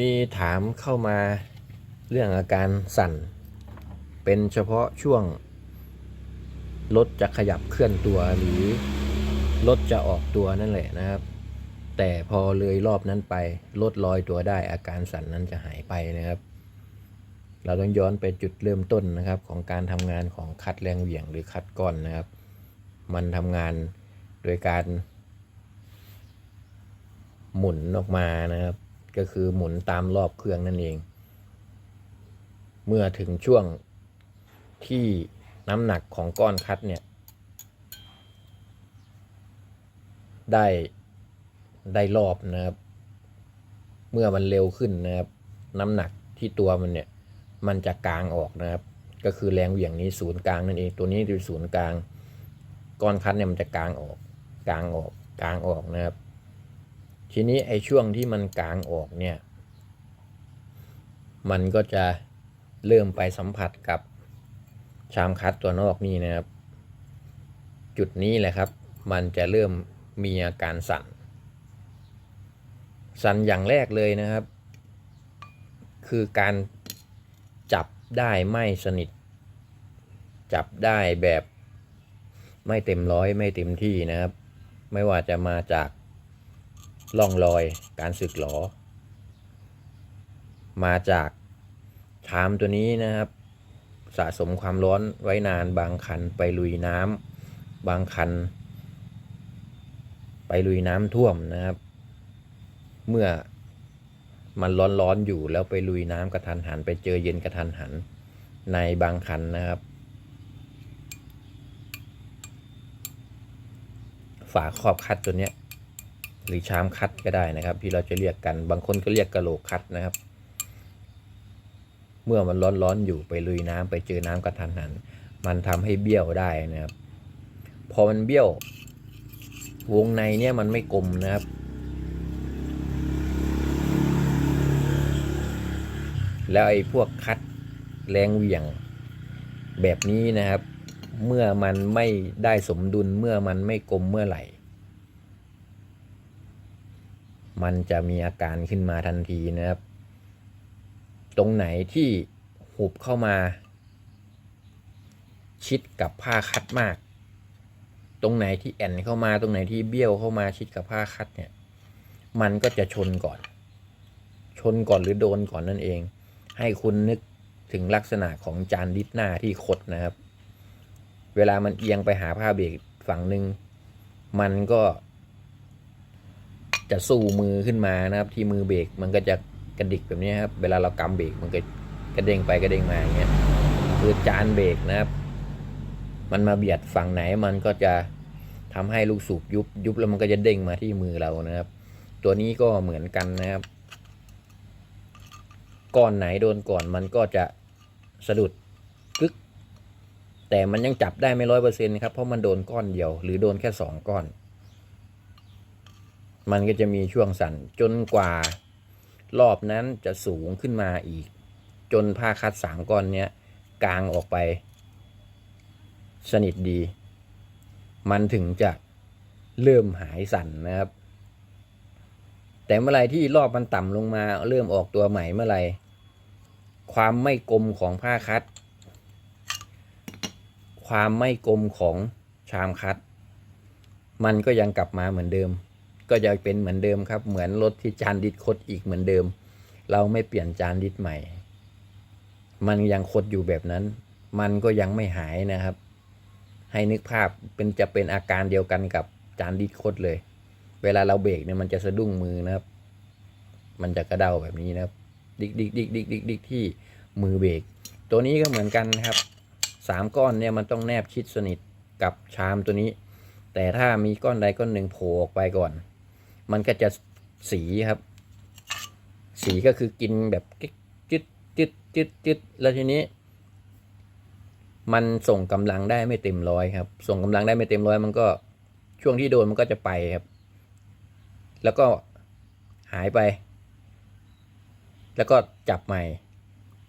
มีถามเข้ามาเรื่องอาการสั่น เป็นเฉพาะช่วง รถจะขยับเคลื่อนตัวหรือ รถจะออกตัวนั่นแหละนะครับ แต่พอเลยรอบนั้นไป รถลอยตัวได้อาการสั่นนั้นจะหายไปนะครับ เราต้องย้อนไปจุดเริ่มต้นนะครับ ของการทำงานของคัดแรงเหวี่ยงหรือคัดก้อนนะครับ มันทำงานโดยการ หมุนออกมานะครับ ก็คือหมุนตามรอบเครื่องนั่นเอง เมื่อถึงช่วงที่น้ำหนักของก้อนคัดเนี่ย ได้ได้รอบนะครับ เมื่อมันเร็วขึ้นนะครับ น้ำหนักที่ตัวมันเนี่ย มันจะกลางออกนะครับ ก็คือแรงเหวี่ยงนี้ศูนย์กลางนั่นเอง ตัวนี้คือศูนย์กลาง ก้อนคัดเนี่ยมันจะกลางออก กลางออก กลางออกนะครับ ทีนี้ไอ้ช่วงที่มันกลางออกเนี่ย มันก็จะเริ่มไปสัมผัสกับชามคัดตัวนอกนี่นะครับ จุดนี้แหละครับ มันจะเริ่มมีอาการสั่น สั่นอย่างแรกเลยนะครับ คือการจับได้ไม่สนิท จับได้แบบไม่เต็มร้อยไม่เต็มที่นะครับ ไม่ว่าจะมาจาก ล่องรอยการสึกหรอมาจากชามตัวนี้นะครับ สะสมความร้อนไว้นานบางคันไปลุยน้ำบางคัน ไปลุยน้ำท่วมนะครับ เมื่อมันร้อนๆอยู่แล้วไปลุยน้ำกระทันหัน ไปเจอเย็นกระทันหันในบางคันนะครับ ฝาครอบคัดตัวเนี้ย หรือชามคัดก็ได้นะครับ ที่เราจะเรียกกันบางคนก็เรียกกระโหลกคัดนะครับ เมื่อมันร้อนๆอยู่ไปลุยน้ำไปเจอน้ำกระทันหัน มันทำให้เบี้ยวได้นะครับ พอมันเบี้ยว วงในเนี่ยมันไม่กลมนะครับ แล้วไอ้พวกคัดแรงเหวี่ยงแบบนี้นะครับ เมื่อมันไม่ได้สมดุลเมื่อมันไม่กลมเมื่อไหร่ มันจะมีอาการขึ้นมาทันทีนะครับ ตรงไหนที่หุบเข้ามา ชิดกับผ้าคัดมาก ตรงไหนที่แอนเข้ามาตรงไหนที่เบี้ยวเข้ามาชิดกับผ้าคัดเนี่ย มันก็จะชนก่อน ชนก่อนหรือโดนก่อนนั่นเอง ให้คุณนึกถึงลักษณะของจานดิสหน้าที่คดนะครับ เวลามันเอียงไปหาผ้าเบรกฝั่งหนึ่งมันก็ จะสู้มือขึ้นมานะครับ ที่มือเบรกมันก็จะกระดิกแบบนี้ครับ เวลาเรากำเบรกมันก็กระเด้งไปกระเด้งมาอย่างเงี้ยคือจานเบรกนะครับ มันมาเบียดฝั่งไหนมันก็จะทำให้ลูกสูบยุบยุบแล้วมันก็จะเด้งมาที่มือเรานะครับ ตัวนี้ก็เหมือนกันนะครับ ก้อนไหนโดนก่อนมันก็จะสะดุดกึก แต่มันยังจับได้ไม่ร้อยเปอร์เซ็นต์ครับเพราะมันโดนก้อนเดียว หรือโดนแค่สองก้อน มันก็จะมีช่วงสั่นจนกว่ารอบนั้นจะสูงขึ้นมาอีก จนผ้าคัดสามก้อนเนี้ยกลางออกไป สนิทดี มันถึงจะเริ่มหายสั่นนะครับ แต่เมื่อไรที่รอบมันต่ำลงมา เริ่มออกตัวใหม่เมื่อไรความไม่กลมของผ้าคัด ความไม่กลมของชามคัด มันก็ยังกลับมาเหมือนเดิม ก็จะเป็นเหมือนเดิมครับ เหมือนรถที่จานดิดคดอีกเหมือนเดิม เราไม่เปลี่ยนจานดิดใหม่ มันยังคดอยู่แบบนั้น มันก็ยังไม่หายนะครับ ให้นึกภาพเป็นจะเป็นอาการเดียวกันกับจานดิดคดเลย เวลาเราเบรกเนี่ยมันจะสะดุ้งมือนะครับ มันจะกระเด้าแบบนี้นะครับ ดิกดิกดิกดิกดิกดิกที่มือเบรกตัวนี้ก็เหมือนกันนะครับสามก้อนเนี่ยมันต้องแนบชิดสนิทกับชามตัวนี้ แต่ถ้ามีก้อนใดก้อนหนึ่งโผล่ออกไปก่อน มันก็จะสีครับ สีก็คือกินแบบจิ๊ดจิ๊ดจิ๊ดจิ๊ดแล้วทีนี้ มันส่งกำลังได้ไม่เต็มร้อยครับ ส่งกำลังได้ไม่เต็มร้อยมันก็ช่วงที่โดนมันก็จะไปครับ แล้วก็หายไป แล้วก็จับใหม่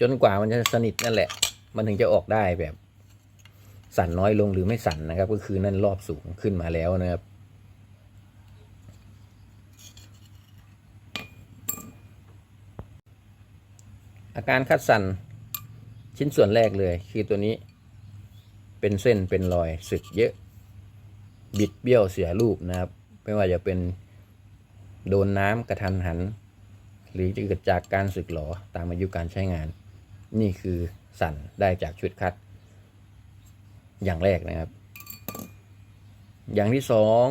จนกว่ามันจะสนิทนั่นแหละ มันถึงจะออกได้แบบ สั่นน้อยลงหรือไม่สั่นนะครับ ก็คือนั่นรอบสูงขึ้นมาแล้วนะครับ อาการคัดสันชิ้นส่วนแรกเลย คือตัวนี้ เป็นเส้นเป็นรอยสึกเยอะ บิดเบี้ยวเสียรูปนะครับ ไม่ว่าจะเป็นโดนน้ำกระทันหัน หรือจะเกิดจากการสึกหรอตามอายุการใช้งาน นี่คือสั่นได้จากชุดคัด อย่างแรกนะครับ อย่างที่สอง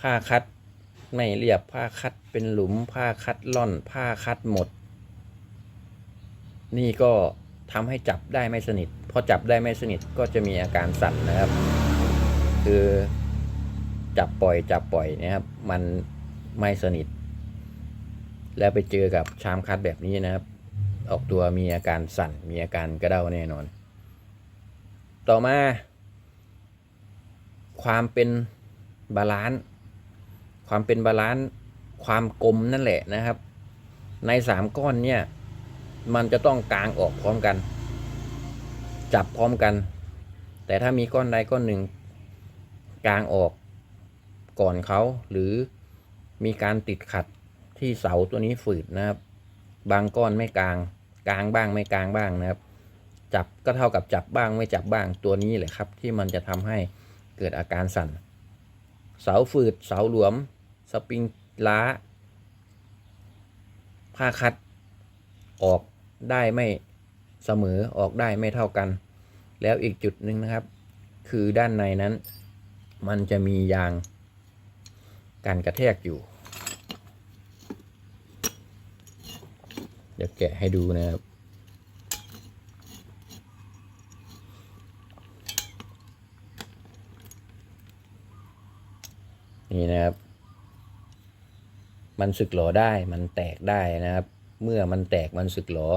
ผ้าคัดไม่เรียบผ้าคัดเป็นหลุมผ้าคัดล่อนผ้าคัดหมด นี่ก็ทำให้จับได้ไม่สนิทพอจับได้ไม่สนิทก็จะมีอาการสั่นนะครับ คือจับปล่อยจับปล่อยนะครับ มันไม่สนิท แล้วไปเจอกับชามคัดแบบนี้นะครับ ออกตัวมีอาการสั่นมีอาการกระเด้าแน่นอน ต่อมา ความเป็นบาลานซ์ความเป็นบาลานซ์ความกลมนั่นแหละนะครับ ในสามก้อนเนี่ย มันจะต้องกลางออกพร้อมกัน จับพร้อมกัน แต่ถ้ามีก้อนใดก้อนหนึ่งกลางออกก่อนเขาหรือมีการติดขัดที่เสาตัวนี้ฝืดนะครับ บางก้อนไม่กลาง กลางบ้างไม่กลางบ้างนะครับ จับก็เท่ากับจับบ้างไม่จับบ้างตัวนี้แหละครับ ที่มันจะทำให้เกิดอาการสั่น เสาฝืดเสาหลวม สปริงล้า ผ้าคัดออก ได้ไม่เสมอออกได้ไม่เท่ากัน แล้วอีกจุดหนึ่งนะครับ คือด้านในนั้น มันจะมียางการกระแทกอยู่ เดี๋ยวแกะให้ดูนะครับนี่นะครับ มันสึกหรอได้ มันแตกได้นะครับ เมื่อมันแตกมันสึกหรอ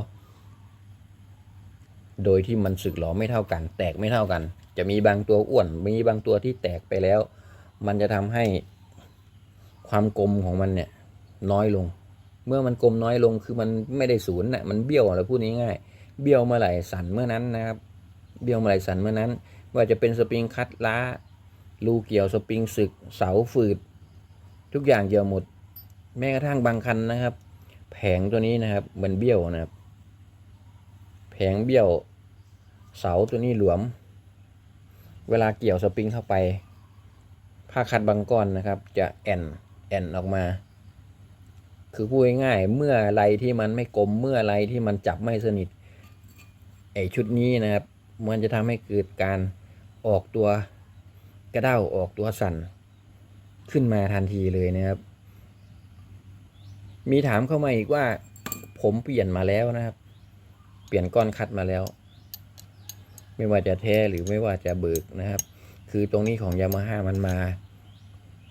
โดยที่มันสึกหรอไม่เท่ากัน แตกไม่เท่ากัน จะมีบางตัวอ้วน มีบางตัวที่แตกไปแล้ว มันจะทำให้ความกลมของมันเนี่ยน้อยลง เมื่อมันกลมน้อยลงคือมันไม่ได้ศูนย์น่ะมันเบี้ยวอะไรพูดง่ายๆเบี้ยวเมื่อไหร่สั่นเมื่อนั้นนะครับ เบี้ยวเมื่อไหร่สั่นเมื่อนั้น ว่าจะเป็นสปริงคัดล้ารูเกี่ยวสปริงสึก เสาฝืด ทุกอย่างเกี่ยวหมด แม้กระทั่งบางคันนะครับ แผงตัวนี้นะครับมันเบี้ยวนะครับ แผงเบี้ยว เสาตัวนี้หลวม เวลาเกี่ยวสปริงเข้าไป ผ้าคัดบางก้อนนะครับ จะแอนแอนออกมา คือพูดง่ายๆเมื่ออะไรที่มันไม่กลมเมื่ออะไรที่มันจับไม่สนิทไอชุดนี้นะครับ มันจะทำให้เกิดการออกตัวกระเด้าออกตัวสั่น ขึ้นมาทันทีเลยนะครับ มีถามเข้ามาอีกว่า ผมเปลี่ยนมาแล้วนะครับ เปลี่ยนก้อนคัดมาแล้ว ไม่ว่าจะแท้หรือไม่ว่าจะเบิกนะครับ คือตรงนี้ของยามาฮ่ามันมา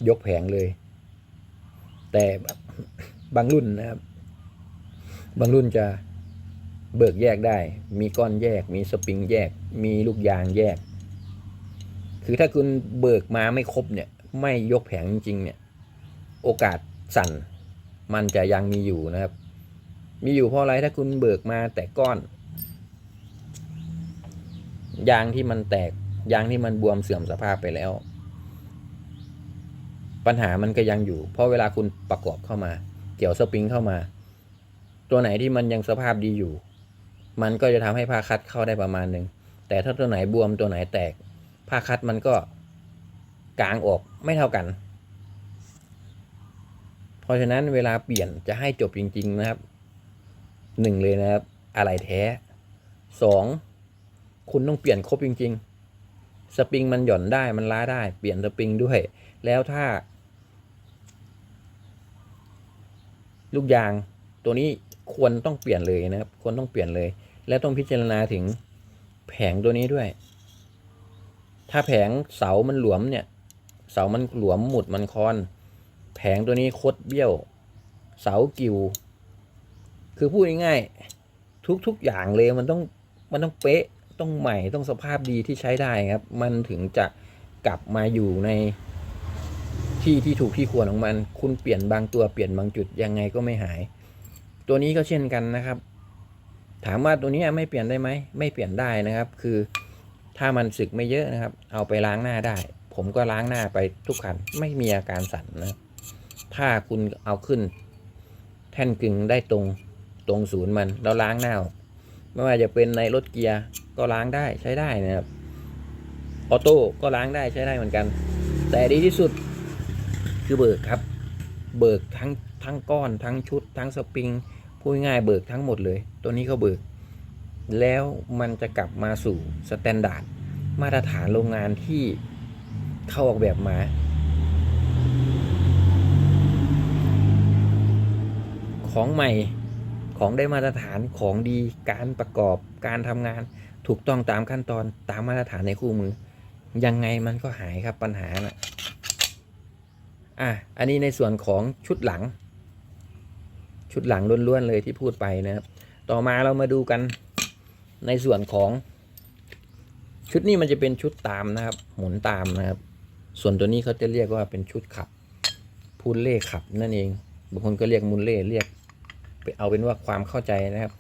ยกแผงเลย แต่บางรุ่นนะครับ บางรุ่นจะเบิกแยกได้ มีก้อนแยก มีสปริงแยก มีลูกยางแยก คือถ้าคุณเบิกมาไม่ครบเนี่ย ไม่ยกแผงจริง ๆ เนี่ย โอกาสสั่น มันจะยังมีอยู่นะครับ มีอยู่เพราะอะไรถ้าคุณเบิกมาแต่ก้อน ยางที่มันแตก ยางที่มันบวมเสื่อมสภาพไปแล้ว ปัญหามันก็ยังอยู่ เพราะเวลาคุณประกอบเข้ามา เกี่ยวสปริงเข้ามา ตัวไหนที่มันยังสภาพดีอยู่ มันก็จะทำให้ผ้าคัดเข้าได้ประมาณหนึ่งแต่ถ้าตัวไหนบวมตัวไหนแตก ผ้าคัดมันก็กางออกไม่เท่ากัน เพราะฉะนั้นเวลาเปลี่ยนจะให้จบจริง ๆ นะครับหนึ่งเลยนะครับ อะไรแท้สอง คุณต้องเปลี่ยนครบจริง ๆ สปริงมันหย่อนได้มันล้าได้ เปลี่ยนสปริงด้วย แล้วถ้า ลูกยางตัวนี้ควรต้องเปลี่ยนเลยนะครับ ควรต้องเปลี่ยนเลย และต้องพิจารณาถึงแผงตัวนี้ด้วย ถ้าแผงเสามันหลวมเนี่ย เสามันหลวมหมุดมันคอน แผงตัวนี้คดเบี้ยว เสากิว คือพูดง่ายๆทุกๆอย่างเลยมันต้องมันต้องเป๊ะ ต้องใหม่ต้องสภาพดีที่ใช้ได้ครับ มันถึงจะกลับมาอยู่ในที่ที่ถูกที่ควรของมัน คุณเปลี่ยนบางตัวเปลี่ยนบางจุดยังไงก็ไม่หาย ตัวนี้ก็เช่นกันนะครับ ถามว่าตัวนี้ไม่เปลี่ยนได้ไหมไม่เปลี่ยนได้นะครับ คือถ้ามันสึกไม่เยอะนะครับ เอาไปล้างหน้าได้ ผมก็ล้างหน้าไปทุกคันไม่มีอาการสั่นนะถ้าคุณเอาขึ้น แท่นกึ่งได้ตรงตรงศูนย์มันแล้วล้างหน้าออก ไม่ว่าจะเป็นในรถเกียร์ก็ล้างได้ใช้ได้นะครับออโต้ก็ล้างได้ใช้ได้เหมือนกัน แต่ดีที่สุดคือเบิกครับ เบิกทั้งทั้งก้อนทั้งชุด ทั้งสปริงพูดง่ายเบิกทั้งหมดเลย ตัวนี้ก็เบิก แล้วมันจะกลับมาสู่สแตนดาร์ดมาตรฐานโรงงานที่เขาออกแบบมา ของใหม่ ของได้มาตรฐานของดีการประกอบการทำงาน ถูกต้องตามขั้นตอนตามมาตรฐานในคู่มือ ยังไงมันก็หายครับปัญหาน่ะอะอันนี้ในส่วนของชุดหลัง ชุดหลังล้วนๆเลยที่พูดไปนะครับ ต่อมาเรามาดูกันในส่วนของ ชุดนี้มันจะเป็นชุดตามนะครับ หมุนตามนะครับ ส่วนตัวนี้เขาจะเรียกว่าเป็นชุดขับพูนเล่ขับนั่นเองบางคนก็เรียกมุนเล่เรียก เอาเป็นว่าความเข้าใจนะครับ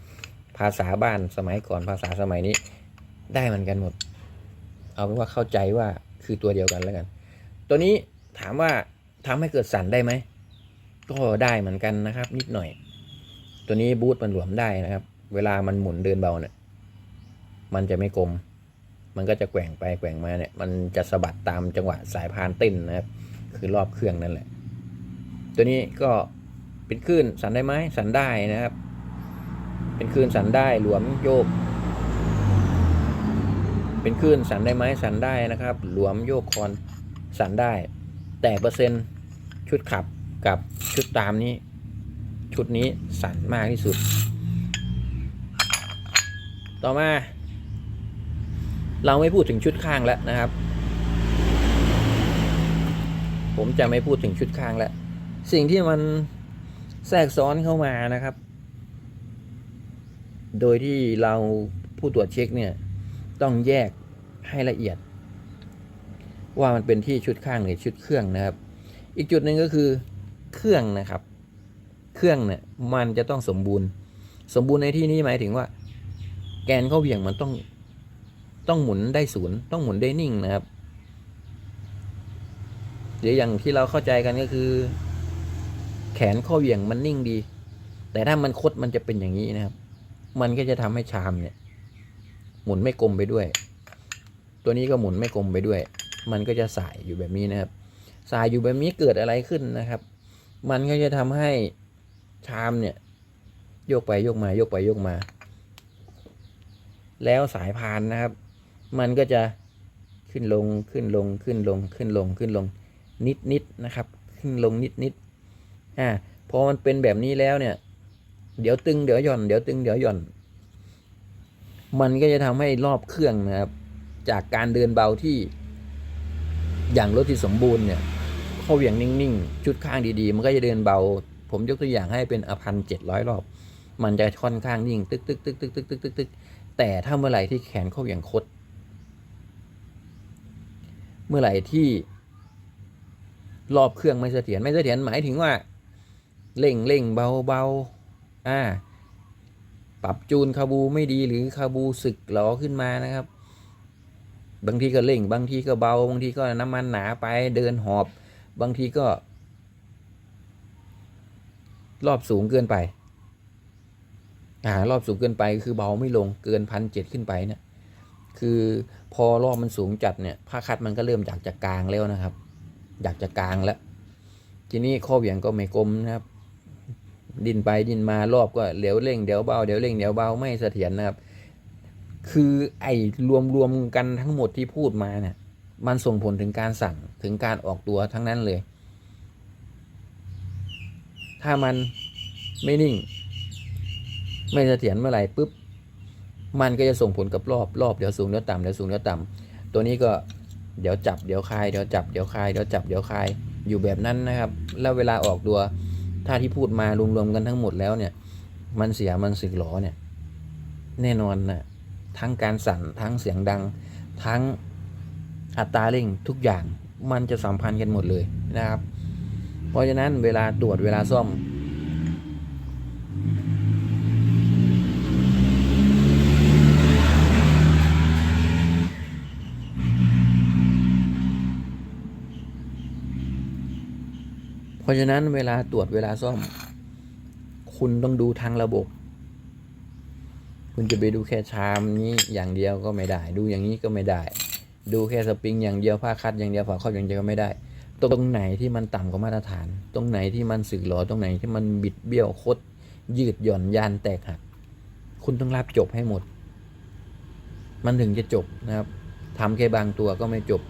ภาษาบ้านสมัยก่อนภาษาสมัยนี้ ได้เหมือนกันหมด เอาเป็นว่าเข้าใจว่าคือตัวเดียวกันแล้วกัน ตัวนี้ถามว่าทำให้เกิดสั่นได้ไหมก็ได้เหมือนกันนะครับ นิดหน่อย ตัวนี้บูทมันหลวมได้นะครับ เวลามันหมุนเดินเบาเนี่ยมันจะไม่กลม มันก็จะแกว่งไปแกว่งมาเนี่ย มันจะสะบัดตามจังหวะสายพานเต้นนะครับ คือรอบเครื่องนั่นแหละ ตัวนี้ก็ เป็นคลื่นสั่นได้ไหมสั่นได้นะครับ เป็นคลื่นสั่นได้หลวมโยก เป็นคลื่นสั่นได้ไหมสั่นได้นะครับ หลวมโยกคอนสั่นได้ แต่เปอร์เซ็นต์ชุดขับกับชุดตามนี้ ชุดนี้สั่นมากที่สุด ต่อมา เราไม่พูดถึงชุดข้างแล้วนะครับ ผมจะไม่พูดถึงชุดข้างแล้วสิ่งที่มัน แทรกซ้อนเข้ามานะครับ โดยที่เราผู้ตรวจเช็คเนี่ยต้องแยกให้ละเอียด ว่ามันเป็นที่ชุดข้างหรือชุดเครื่องนะครับ อีกจุดหนึ่งก็คือเครื่องนะครับ เครื่องเนี่ยมันจะต้องสมบูรณ์ สมบูรณ์ในที่นี้หมายถึงว่า แกนเข้าเหวี่ยงมันต้องต้องหมุนได้ศูนย์ต้องหมุนได้นิ่งนะครับหรืออย่างที่เราเข้าใจกันก็คือ แขนข้อเหวี่ยงมันนิ่งดี แต่ถ้ามันคดมันจะเป็นอย่างนี้นะครับ มันก็จะทำให้ชามเนี่ย หมุนไม่กลมไปด้วย ตัวนี้ก็หมุนไม่กลมไปด้วย มันก็จะสายอยู่แบบนี้นะครับ สายอยู่แบบนี้เกิดอะไรขึ้นนะครับ มันก็จะทำให้ชามเนี่ยโยกไปโยกมาโยกไปโยกมา แล้วสายพานนะครับ มันก็จะขึ้นลงขึ้นลงขึ้นลงขึ้นลงขึ้นลงนิดนิดนะครับ ขึ้นลงนิดนิด อ่าพอมันเป็นแบบนี้แล้วเนี่ย เดี๋ยวตึงเดี๋ยวหย่อนเดี๋ยวตึงเดี๋ยวหย่อน มันก็จะทำให้รอบเครื่องนะครับ จากการเดินเบาที่อย่างรถที่สมบูรณ์เนี่ยเข้าอย่างนิ่งๆ ชุดข้างดีๆ มันก็จะเดินเบา ผมยกตัวอย่างให้เป็นอพันเจ็ดร้อยรอบ มันจะค่อนข้างนิ่งตึกตึกตึกตึกตึกตึกตึกตึกแต่ถ้าเมื่อไหร่ที่แขนเข้าอย่างคด เมื่อไหร่ที่รอบเครื่องไม่เสถียรไม่เสถียรหมายถึงว่า เร่งเร่งเบาเบาอ่า ปรับจูนคาบูไม่ดีหรือคาบูสึกหลอขึ้นมานะครับ บางทีก็เร่ง บางทีก็เบา บางทีก็น้ำมันหนาไปเดินหอบ บางทีก็ รอบสูงเกินไป อ่ารอบสูงเกินไปคือเบาไม่ลงเกินพันเจ็ดขึ้นไปเนี่ยคือพอรอบมันสูงจัดเนี่ยผ้าคัดมันก็เริ่มจากจะกลางแล้วนะครับ อยากจะกลางแล้ว ทีนี้ข้อเหวี่ยงก็ไม่กลมนะครับ ดินไปดินมารอบก็เดี๋ยวเร่งเดี๋ยวเบาเดี๋ยวเร่งเดี๋ยวเบาไม่เสถียรนะครับ คือไอ้รวมรวมกันทั้งหมดที่พูดมาเนี่ย มันส่งผลถึงการสั่งถึงการออกตัวทั้งนั้นเลย ถ้ามันไม่นิ่ง ไม่เสถียรเมื่อไหร่ปุ๊บมันก็จะส่งผลกับรอบรอบเดี๋ยวสูงเดี๋ยวต่ำเดี๋ยวสูงเดี๋ยวต่ำตัวนี้ก็เดี๋ยวจับเดี๋ยวคลายเดี๋ยวจับเดี๋ยวคลายเดี๋ยวจับเดี๋ยวคลายอยู่แบบนั้นนะครับ แล้วเวลาออกตัว ถ้าที่พูดมารวมๆกันทั้งหมดแล้วเนี่ย มันเสียมันสึกหรอเนี่ย แน่นอนนะทั้งการสั่นทั้งเสียงดัง ทั้งอัตราเร่งทุกอย่างมันจะสัมพันธ์กันหมดเลยนะครับ เพราะฉะนั้นเวลาตรวจเวลาซ่อม เพราะฉะนั้นเวลาตรวจเวลาซ่อม คุณต้องดูทางระบบ คุณจะไปดูแค่ชามนี้อย่างเดียวก็ไม่ได้ ดูอย่างนี้ก็ไม่ได้ ดูแค่สปริงอย่างเดียวผ้าคัดอย่างเดียวฝาครอบอย่างเดียวก็ไม่ได้ ตรงไหนที่มันต่ำกว่ามาตรฐาน ตรงไหนที่มันสึกหรอตรงไหนที่มันบิดเบี้ยวคด ยืดหย่อนยานแตกหัก คุณต้องรับจบให้หมด มันถึงจะจบนะครับทำแค่บางตัวก็ไม่จบ